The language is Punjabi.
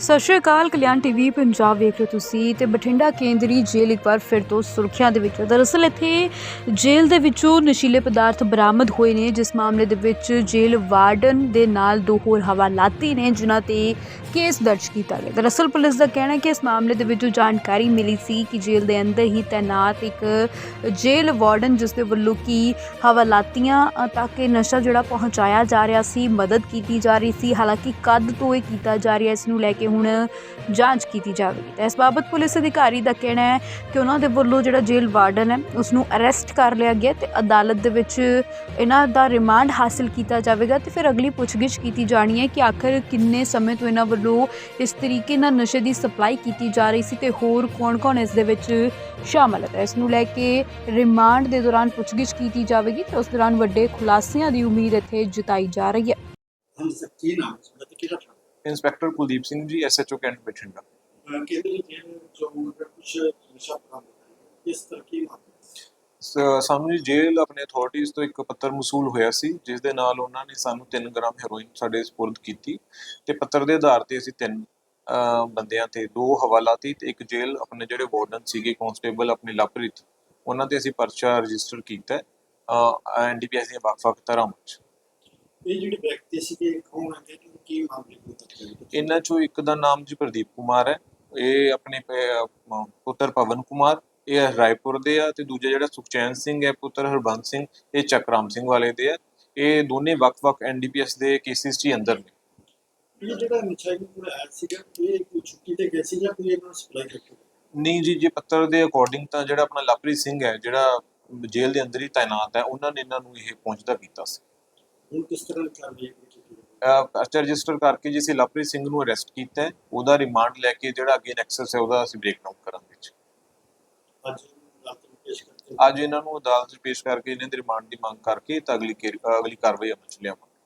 ਸਤਿ ਸ਼੍ਰੀ ਅਕਾਲ ਕਲਿਆਣ ਟੀਵੀ ਪੰਜਾਬ ਵੇਖ ਰਹੇ ਹੋ ਤੁਸੀਂ ਤੇ ਬਠਿੰਡਾ ਕੇਂਦਰੀ ਜੇਲ੍ਹ ਇੱਕ ਵਾਰ ਫਿਰ ਤੋਂ ਸੁਰੱਖਿਆ ਦੇ ਵਿੱਚ। ਦਰਅਸਲ ਇੱਥੇ ਜੇਲ੍ਹ ਦੇ ਵਿੱਚੋਂ ਨਸ਼ੀਲੇ ਪਦਾਰਥ ਬਰਾਮਦ ਹੋਏ ਨੇ ਜਿਸ ਮਾਮਲੇ ਦੇ ਵਿੱਚ ਜੇਲ੍ਹ ਵਾਰਡਨ ਦੇ ਨਾਲ ਦੋ ਹੋਰ ਹਵਾਲਾਤੀ ਨੇ ਜਿਨ੍ਹਾਂ ਤੇ ਕੇਸ ਦਰਜ ਕੀਤਾ ਗਿਆ। ਦਰਅਸਲ ਪੁਲਿਸ ਦਾ ਕਹਿਣਾ ਹੈ ਕਿ ਇਸ ਮਾਮਲੇ ਦੇ ਵਿੱਚੋਂ ਜਾਣਕਾਰੀ ਮਿਲੀ ਸੀ ਕਿ ਜੇਲ੍ਹ ਦੇ ਅੰਦਰ ਹੀ ਤੈਨਾਤ ਇੱਕ ਜੇਲ੍ਹ ਵਾਰਡਨ ਜਿਸ ਦੇ ਵੱਲੋਂ ਕੀ ਹਵਾਲਾਤੀਆਂ ਅ, ਤੱਕ ਇਹ ਨਸ਼ਾ ਜਿਹੜਾ ਪਹੁੰਚਾਇਆ ਜਾ ਰਿਹਾ ਸੀ ਮਦਦ ਕੀਤੀ ਜਾ ਰਹੀ ਸੀ। ਹਾਲਾਂਕਿ ਕਦ ਤੋਂ ਇਹ ਕੀਤਾ ਜਾ ਰਿਹਾ ਇਸ ਨੂੰ ਲੈ ਕੇ ਹੁਣ ਜਾਂਚ ਕੀਤੀ ਜਾਵੇਗੀ। ਤਾਂ ਇਸ ਬਾਬਤ ਪੁਲਿਸ ਅਧਿਕਾਰੀ ਦਾ ਕਹਿਣਾ ਹੈ ਕਿ ਉਹਨਾਂ ਦੇ ਵੱਲੋਂ ਜਿਹੜਾ ਜੇਲ੍ਹ ਵਾਰਡਨ ਹੈ ਉਸ ਨੂੰ ਅਰੈਸਟ ਕਰ ਲਿਆ ਗਿਆ ਤੇ ਅਦਾਲਤ ਦੇ ਵਿੱਚ ਇਹਨਾਂ ਦਾ ਰਿਮਾਂਡ ਹਾਸਲ ਕੀਤਾ ਜਾਵੇਗਾ ਤੇ ਫਿਰ ਅਗਲੀ ਪੁੱਛਗਿੱਛ ਕੀਤੀ ਜਾਣੀ ਹੈ ਕਿ ਆਖਰ ਕਿੰਨੇ ਸਮੇਂ ਤੋਂ ਇਹਨਾਂ ਵੱਲੋਂ ਇਸ ਤਰੀਕੇ ਨਾਲ ਨਸ਼ੇ ਦੀ ਸਪਲਾਈ ਕੀਤੀ ਜਾ ਰਹੀ ਸੀ ਤੇ ਹੋਰ ਕੌਣ-ਕੌਣ ਇਸ ਦੇ ਵਿੱਚ ਸ਼ਾਮਲ ਹੈ। ਇਸ ਨੂੰ ਲੈ ਕੇ ਰਿਮਾਂਡ ਦੇ ਦੌਰਾਨ ਪੁੱਛਗਿੱਛ ਕੀਤੀ ਜਾਵੇਗੀ ਤੇ ਉਸ ਦੌਰਾਨ ਵੱਡੇ ਖੁਲਾਸਿਆਂ ਦੀ ਉਮੀਦ ਇੱਥੇ ਜਤਾਈ ਜਾ ਰਹੀ ਹੈ। ਹਾਂ ਸਰ ਨਾਮ ਹੈ? ਕਿਹੜਾ inspector Kuldeep Singh ji SHO cantt Bathinda ਕੇਂਦਰੀ ਜੇਲ੍ਹ ਜੋ ਕੁਝ ਨਸ਼ਾ ਹੈ? ਇਸ ਤਰ੍ਹਾਂ ਕੀ ਮਾਮਲਾ ਸ- ਸਾਨੂੰ ਜੀ ਜੇਲ੍ਹ ਆਪਣੇ ਅਥਾਰਟੀਜ਼ ਤੋਂ ਇੱਕ ਪੱਤਰ ਮਸੂਲ ਹੋਇਆ ਸੀ ਜਿਸ ਦੇ ਨਾਲ ਉਹਨਾਂ ਨੇ ਸਾਨੂੰ 3 ਗ੍ਰਾਮ ਹੈਰੋਇਨ ਸਾਡੇ ਸਪੁਰਦ ਕੀਤੀ ਤੇ ਪੱਤਰ ਦੇ ਆਧਾਰ ਤੇ ਅਸੀਂ ਤਿੰਨ ਬੰਦਿਆਂ ਤੇ ਦੋ ਹਵਾਲਾਤੀ ਤੇ ਇੱਕ ਜੇਲ੍ਹ ਆਪਣੇ ਜਿਹੜੇ ਵਾਰਡਨ ਸੀਗੇ ਕਨਸਟੇਬਲ ਆਪਣੇ ਲਵਪ੍ਰੀਤ ਉਹਨਾਂ ਤੇ ਅਸੀਂ ਪਰਚਾ ਰਜਿਸਟਰ ਕੀਤਾ ਐਨਡੀਪੀਐਸ ਦੀਆਂ ਵੱਖ-ਵੱਖ ਧਾਰਾਵਾਂ 'ਚ। ਇਹ ਜਿਹੜੇ ਵਿਅਕਤੀ ਸੀਗੇ ਕੌਣ ਹੈ ਕੀ ਮਾਮਲੇ ਨੂੰ ਤੱਕ ਇਹਨਾਂ ਚੋਂ ਇੱਕ ਦਾ ਨਾਮ ਜੀ ਪ੍ਰਦੀਪ ਕੁਮਾਰ ਹੈ। ਇਹ ਆਪਣੇ ਪ- ਅਹ ਪੁੱਤਰ ਪਵਨ ਕੁਮਾਰ ਇਹ ਰਾਏਪੁਰ ਦੇ ਆ ਤੇ ਦੂਜਾ ਜਿਹੜਾ ਸੁਖਚੈਨ ਸਿੰਘ ਹੈ ਪੁੱਤਰ ਹਰਬੰਸ ਸਿੰਘ ਇਹ ਚੱਕਰਾਮ ਸਿੰਘ ਵਾਲੇ ਦੇ ਆ। ਇਹ ਦੋਨੇ ਵੱਖ-ਵੱਖ ਐਨਡੀਪੀਐਸ ਦੇ ਕੇਸਿਸ 'ਚ ਹੀ ਅੰਦਰ ਨੇ। ਇਹ ਜਿਹੜਾ ਨਸ਼ਾ ਨੂੰ ਕੋਈ ਆਇਆ ਸੀਗਾ ਇਹ ਕੋਈ ਛੁੱਟੀ ਤੇ ਗਏ ਸੀ ਜਾਂ ਕੋਈ ਇਹਨਾਂ ਨੂੰ ਸਪਲਾਈ ਕਰਕੇ ਨਹੀਂ ਜੀ ਜੇ ਪੱਤਰ ਦੇ ਅਕੋਰਡਿੰਗ ਤਾਂ ਜਿਹੜਾ ਆਪਣਾ ਲਵਪ੍ਰੀਤ ਸਿੰਘ ਹੈ ਜਿਹੜਾ ਜੇਲ੍ਹ ਦੇ ਅੰਦਰ ਹੀ ਤਾਇਨਾਤ ਹੈ ਉਹਨਾਂ ਨੇ ਇਹਨਾਂ ਨੂੰ ਇਹ ਪਹੁੰਚਦਾ ਕੀਤਾ ਸੀ। ਹੁਣ ਕਿਸ ਤਰ੍ਹਾਂ ਦੀ ਕਾਰਵਾਈ ਕੀਤੀ ਪਰਚਾ ਰਜਿਸਟਰ ਕਰਕੇ ਜੀ ਅਸੀਂ ਲਵਪ੍ਰੀਤ ਸਿੰਘ ਨੂੰ ਅਰੈਸਟ ਕੀਤਾ ਹੈ। ਉਹਦਾ ਰਿਮਾਂਡ ਲੈ ਕੇ ਜਿਹੜਾ ਅੱਗੇ ਨੈਕਸਸ ਹੈ ਉਹਦਾ ਅਸੀਂ ਬ੍ਰੇਕਡਾਊਨ ਕਰਾਂਗੇ ਜੀ। ਅੱਜ ਰਾਤ ਨੂੰ ਪੇਸ਼ ਕਰਦੇ ਅੱਜ ਇਹਨਾਂ ਨੂੰ ਅਦਾਲਤ 'ਚ ਪੇਸ਼ ਕਰਕੇ ਇਹਨਾਂ ਦੇ ਰਿਮਾਂਡ ਦੀ ਮੰਗ ਕਰਕੇ ਤਾਂ ਅਗਲੀ ਅਗਲੀ ਕਾਰਵਾਈ ਅਮਲ 'ਚ ਲਿਆਵਾਂਗੇ।